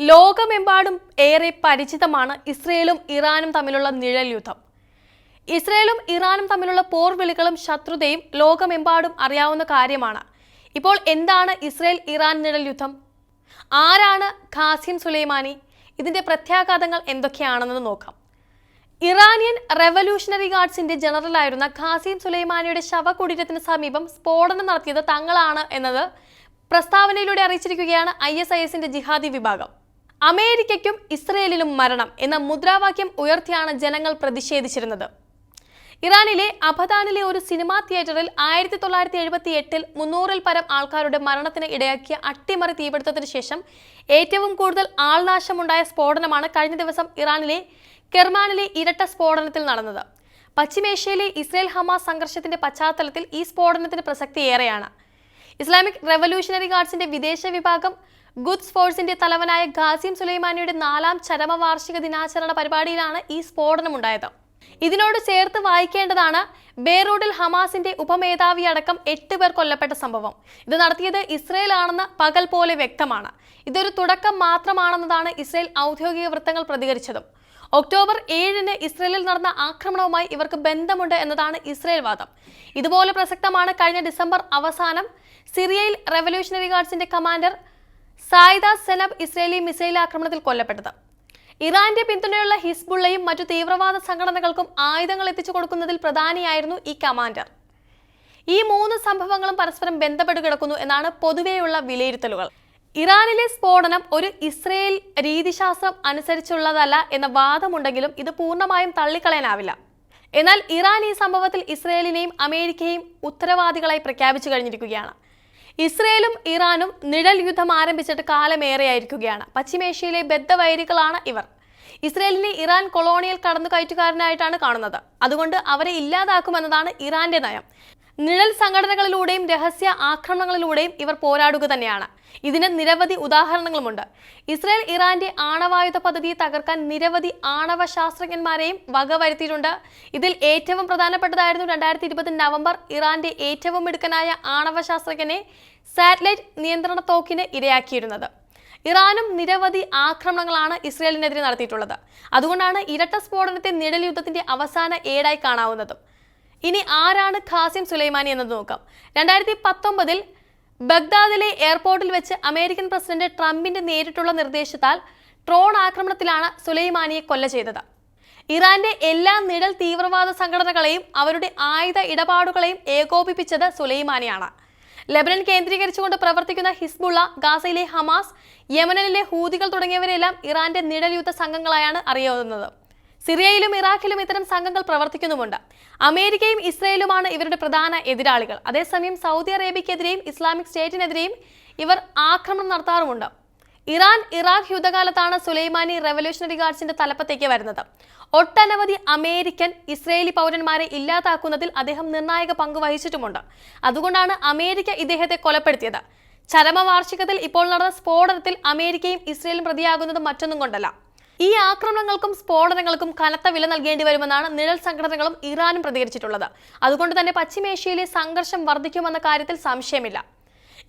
ലോകമെമ്പാടും ഏറെ പരിചിതമാണ് ഇസ്രയേലും ഇറാനും തമ്മിലുള്ള നിഴൽ യുദ്ധം. ഇസ്രയേലും ഇറാനും തമ്മിലുള്ള പോർവിളികളും ശത്രുതയും ലോകമെമ്പാടും അറിയാവുന്ന കാര്യമാണ്. ഇപ്പോൾ എന്താണ് ഇസ്രയേൽ ഇറാൻ നിഴൽ യുദ്ധം? ആരാണ് ഖാസിം സുലൈമാനി? ഇതിന്റെ പ്രത്യാഘാതങ്ങൾ എന്തൊക്കെയാണെന്ന് നോക്കാം. ഇറാനിയൻ റെവല്യൂഷണറി ഗാർഡ്സിന്റെ ജനറലായിരുന്ന ഖാസിം സുലൈമാനിയുടെ ശവകുടീരത്തിന് സമീപം സ്ഫോടനം നടത്തിയത് തങ്ങളാണ് എന്നത് പ്രസ്താവനയിലൂടെ അറിയിച്ചിരിക്കുകയാണ് ഐ എസ് ഐ എസിന്റെ ജിഹാദി വിഭാഗം. അമേരിക്കയ്ക്കും ഇസ്രയേലിനും മരണം എന്ന മുദ്രാവാക്യം ഉയർത്തിയാണ് ജനങ്ങൾ പ്രതിഷേധിച്ചിരുന്നത്. ഇറാനിലെ അബദാനിലെ ഒരു സിനിമാ തിയേറ്ററിൽ ആയിരത്തി തൊള്ളായിരത്തി എഴുപത്തി എട്ടിൽ മുന്നൂറിൽ പരം ആൾക്കാരുടെ മരണത്തിന് ഇടയാക്കിയ അട്ടിമറി തീപിടുത്തത്തിന് ശേഷം ഏറ്റവും കൂടുതൽ ആൾനാശമുണ്ടായ സ്ഫോടനമാണ് കഴിഞ്ഞ ദിവസം ഇറാനിലെ കെർമാനിലെ ഇരട്ട സ്ഫോടനത്തിൽ നടന്നത്. പശ്ചിമേഷ്യയിലെ ഇസ്രയേൽ ഹമാസ് സംഘർഷത്തിന്റെ പശ്ചാത്തലത്തിൽ ഈ സ്ഫോടനത്തിന് പ്രസക്തി ഏറെയാണ് ഇസ്ലാമിക് റെവല്യൂഷണറി ഗാർഡ്സിന്റെ വിദേശ വിഭാഗം ഗുഡ്സ് ഫോഴ്സിന്റെ തലവനായ ഖാസിം സുലൈമാനിയുടെ നാലാം ചരമവാർഷിക ദിനാചരണ പരിപാടിയിലാണ് ഈ സ്ഫോടനമുണ്ടായത് ഇതിനോട് ചേർത്ത് വായിക്കേണ്ടതാണ് ബേറൂഡിൽ ഹമാസിന്റെ ഉപമേധാവി അടക്കം എട്ട് പേർ കൊല്ലപ്പെട്ട സംഭവം. ഇത് നടത്തിയത് ഇസ്രയേൽ ആണെന്ന് പകൽ പോലെ വ്യക്തമാണ്. ഇതൊരു തുടക്കം മാത്രമാണെന്നതാണ് ഇസ്രയേൽ ഔദ്യോഗിക വൃത്തങ്ങൾ പ്രതികരിച്ചതും. ഒക്ടോബർ ഏഴിന് ഇസ്രയേലിൽ നടന്ന ആക്രമണവുമായി ഇവർക്ക് ബന്ധമുണ്ട് എന്നതാണ് ഇസ്രയേൽ വാദം. ഇതുപോലെ പ്രസക്തമാണ് കഴിഞ്ഞ ഡിസംബർ അവസാനം സിറിയയിൽ revolutionary ഗാർഡ്സിന്റെ commander Sayida Zenab Israeli missile ആക്രമണത്തിൽ കൊല്ലപ്പെട്ടത്. ഇറാന്റെ പിന്തുണയുള്ള ഹിസ്ബുള്ളയും മറ്റു തീവ്രവാദ സംഘടനകൾക്കും ആയുധങ്ങൾ എത്തിച്ചു കൊടുക്കുന്നതിൽ പ്രധാനിയായിരുന്നു ഈ കമാൻഡർ. ഈ മൂന്ന് സംഭവങ്ങളും പരസ്പരം ബന്ധപ്പെട്ട് കിടക്കുന്നു എന്നാണ് പൊതുവെയുള്ള വിലയിരുത്തലുകൾ. ഇറാനിലെ സ്ഫോടനം ഒരു ഇസ്രയേൽ രീതിശാസ്ത്രം അനുസരിച്ചുള്ളതല്ല എന്ന വാദമുണ്ടെങ്കിലും ഇത് പൂർണമായും തള്ളിക്കളയാനാവില്ല. എന്നാൽ ഇറാൻ ഈ സംഭവത്തിൽ ഇസ്രയേലിനെയും അമേരിക്കയെയും ഉത്തരവാദികളായി പ്രഖ്യാപിച്ചു കഴിഞ്ഞിരിക്കുകയാണ്. ഇസ്രയേലും ഇറാനും നിഴൽ യുദ്ധം ആരംഭിച്ചിട്ട് കാലമേറെയായിരിക്കുകയാണ്. പശ്ചിമേഷ്യയിലെ ബദ്ധവൈരികളാണ് ഇവർ. ഇസ്രയേലിനെ ഇറാൻ കൊളോണിയൽ കടന്നുകയറ്റുകാരനായിട്ടാണ് കാണുന്നത്. അതുകൊണ്ട് അവരെ ഇല്ലാതാക്കുമെന്നതാണ് ഇറാന്റെ നയം. നിഴൽ സംഘടനകളിലൂടെയും രഹസ്യ ആക്രമണങ്ങളിലൂടെയും ഇവർ പോരാടുക തന്നെയാണ്. ഇതിന് നിരവധി ഉദാഹരണങ്ങളുമുണ്ട്. ഇസ്രായേൽ ഇറാന്റെ ആണവായുധ പദ്ധതിയെ തകർക്കാൻ നിരവധി ആണവ ശാസ്ത്രജ്ഞന്മാരെയും വകവരുത്തിയിട്ടുണ്ട് ഇതിൽ ഏറ്റവും പ്രധാനപ്പെട്ടതായിരുന്നു രണ്ടായിരത്തി ഇരുപത് നവംബർ ഇറാന്റെ ഏറ്റവും മിടുക്കനായ ആണവ ശാസ്ത്രജ്ഞനെ സാറ്റലൈറ്റ് നിയന്ത്രണ തോക്കിന് ഇരയാക്കിയിരുന്നത്. ഇറാനും നിരവധി ആക്രമണങ്ങളാണ് ഇസ്രയേലിനെതിരെ നടത്തിയിട്ടുള്ളത്. അതുകൊണ്ടാണ് ഇരട്ട സ്ഫോടനത്തെ നിഴൽ യുദ്ധത്തിന്റെ അവസാന ഏടായി കാണാവുന്നതും. ഇനി ആരാണ് ഖാസിം സുലൈമാനി എന്നത് നോക്കാം. രണ്ടായിരത്തി പത്തൊമ്പതിൽ ബഗ്ദാദിലെ എയർപോർട്ടിൽ വെച്ച് അമേരിക്കൻ പ്രസിഡന്റ് ട്രംപിന്റെ നേരിട്ടുള്ള നിർദ്ദേശത്താൽ ട്രോൺ ആക്രമണത്തിലാണ് സുലൈമാനിയെ കൊല്ല ചെയ്തത്. ഇറാന്റെ എല്ലാ നിഴൽ തീവ്രവാദ സംഘടനകളെയും അവരുടെ ആയുധ ഇടപാടുകളെയും ഏകോപിപ്പിച്ചത് സുലൈമാനിയാണ്. ലെബനൻ കേന്ദ്രീകരിച്ചുകൊണ്ട് പ്രവർത്തിക്കുന്ന ഹിസ്ബുള്ള ഗാസയിലെ ഹമാസ് യമനിലെ ഹൂതികൾ തുടങ്ങിയവരെല്ലാം ഇറാന്റെ നിഴൽ യുദ്ധ സംഘങ്ങളായാണ് അറിയാവുന്നത്. സിറിയയിലും ഇറാഖിലും ഇത്തരം സംഘങ്ങൾ പ്രവർത്തിക്കുന്നുമുണ്ട്. അമേരിക്കയും ഇസ്രയേലുമാണ് ഇവരുടെ പ്രധാന എതിരാളികൾ. അതേസമയം സൗദി അറേബ്യക്കെതിരെയും ഇസ്ലാമിക് സ്റ്റേറ്റിനെതിരെയും ഇവർ ആക്രമണം നടത്താറുമുണ്ട്. ഇറാൻ ഇറാഖ് യുദ്ധകാലത്താണ് സുലൈമാനി റെവല്യൂഷണറി ഗാർഡ്സിന്റെ തലപ്പത്തേക്ക് വരുന്നത്. ഒട്ടനവധി അമേരിക്കൻ ഇസ്രയേലി പൗരന്മാരെ ഇല്ലാതാക്കുന്നതിൽ അദ്ദേഹം നിർണായക പങ്ക് വഹിച്ചിട്ടുമുണ്ട്. അതുകൊണ്ടാണ് അമേരിക്ക ഇദ്ദേഹത്തെ കൊലപ്പെടുത്തിയത്. ചരമവാർഷികത്തിൽ ഇപ്പോൾ നടന്ന സ്ഫോടനത്തിൽ അമേരിക്കയും ഇസ്രയേലും പ്രതിയാകുന്നത് മറ്റൊന്നും കൊണ്ടല്ല. ഈ ആക്രമണങ്ങൾക്കും സ്ഫോടനങ്ങൾക്കും കനത്ത വില നൽകേണ്ടി വരുമെന്നാണ് നിഴൽ സംഘടനകളും ഇറാനും പ്രതികരിച്ചിട്ടുള്ളത്. അതുകൊണ്ട് തന്നെ പശ്ചിമേഷ്യയിലെ സംഘർഷം വർദ്ധിക്കുമെന്ന കാര്യത്തിൽ സംശയമില്ല.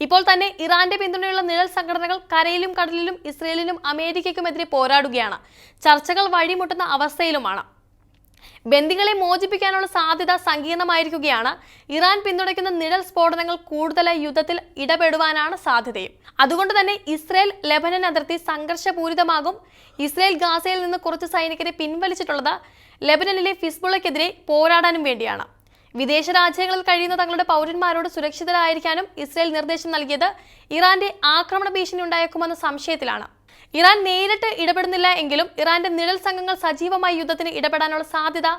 ഇപ്പോൾ തന്നെ ഇറാന്റെ പിന്തുണയുള്ള നിഴൽ സംഘടനകൾ കരയിലും കടലിലും ഇസ്രയേലിനും അമേരിക്കയ്ക്കുമെതിരെ പോരാടുകയാണ്. ചർച്ചകൾ വഴിമുട്ടുന്ന അവസ്ഥയിലുമാണ്. ബന്ദികളെ മോചിപ്പിക്കാനുള്ള സാധ്യത സങ്കീർണമായിരിക്കുകയാണ്. ഇറാൻ പിന്തുണയ്ക്കുന്ന നിഴൽ സ്ഫോടനങ്ങൾ കൂടുതലായി യുദ്ധത്തിൽ ഇടപെടുവാനാണ് സാധ്യതയും. അതുകൊണ്ട് തന്നെ ഇസ്രയേൽ ലെബനൻ അതിർത്തി സംഘർഷപൂരിതമാകും. ഇസ്രയേൽ ഗാസയിൽ നിന്ന് കുറച്ച് സൈനികരെ പിൻവലിച്ചിട്ടുള്ളത് ലെബനനിലെ ഫിസ്ബുളയ്ക്കെതിരെ പോരാടാനും വേണ്ടിയാണ്. വിദേശ രാജ്യങ്ങളിൽ കഴിയുന്ന തങ്ങളുടെ പൗരന്മാരോട് സുരക്ഷിതരായിരിക്കാനും ഇസ്രയേൽ നിർദ്ദേശം നൽകിയത് ഇറാന്റെ ആക്രമണ ഭീഷണി ഉണ്ടായേക്കുമെന്ന സംശയത്തിലാണ്. ഇറാൻ നേരിട്ട് ഇടപെടുന്നില്ല എങ്കിലും ഇറാന്റെ നിഴൽ സംഘങ്ങൾ സജീവമായി യുദ്ധത്തിന് ഇടപെടാനുള്ള സാധ്യത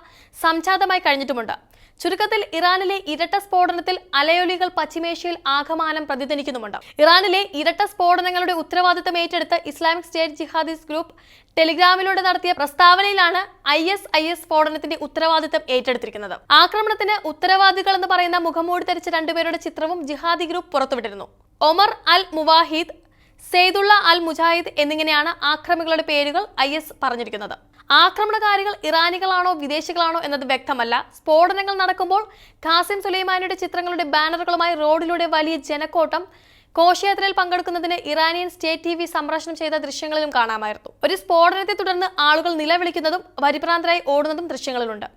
സംജാതമായി കഴിഞ്ഞിട്ടുമുണ്ട്. ചുരുക്കത്തിൽ ഇറാനിലെ ഇരട്ട സ്ഫോടനത്തിൽ അലയൊലികൾ പശ്ചിമേഷ്യയിൽ ആകമാനം പ്രതിധ്വനിക്കുന്നുമുണ്ട്. ഇറാനിലെ ഇരട്ട സ്ഫോടനങ്ങളുടെ ഉത്തരവാദിത്തം ഏറ്റെടുത്ത് ഇസ്ലാമിക് സ്റ്റേറ്റ് ജിഹാദിസ് ഗ്രൂപ്പ് ടെലിഗ്രാമിലൂടെ നടത്തിയ പ്രസ്താവനയിലാണ് ഐ എസ് ഐ എസ് സ്ഫോടനത്തിന്റെ ഉത്തരവാദിത്തം ഏറ്റെടുത്തിരിക്കുന്നത്. ആക്രമണത്തിന് ഉത്തരവാദികൾ എന്ന് പറയുന്ന മുഖംമൂടി ധരിച്ച രണ്ടുപേരുടെ ചിത്രവും ജിഹാദി group പുറത്തുവിട്ടിരുന്നു. Omar al Muwahid Saidullah al Mujahid എന്നിങ്ങനെയാണ് ആക്രമികളുടെ പേരുകൾ ഐ എസ് പറഞ്ഞിരിക്കുന്നത്. ആക്രമണകാരികൾ ഇറാനികളാണോ വിദേശികളാണോ എന്നത് വ്യക്തമല്ല. സ്ഫോടനങ്ങൾ നടക്കുമ്പോൾ ഖാസിം സുലൈമാനിയുടെ ചിത്രങ്ങളുടെ ബാനറുകളുമായി റോഡിലൂടെ വലിയ ജനക്കോട്ടം ഘോഷയാത്രയിൽ പങ്കെടുക്കുന്നതിന് ഇറാനിയൻ സ്റ്റേറ്റ് ടി വി സംപ്രേഷണം ചെയ്ത ദൃശ്യങ്ങളിലും കാണാമായിരുന്നു. ഒരു സ്ഫോടനത്തെ തുടർന്ന് ആളുകൾ നിലവിളിക്കുന്നതും പരിഭ്രാന്തരായി ഓടുന്നതും ദൃശ്യങ്ങളിലുണ്ട്.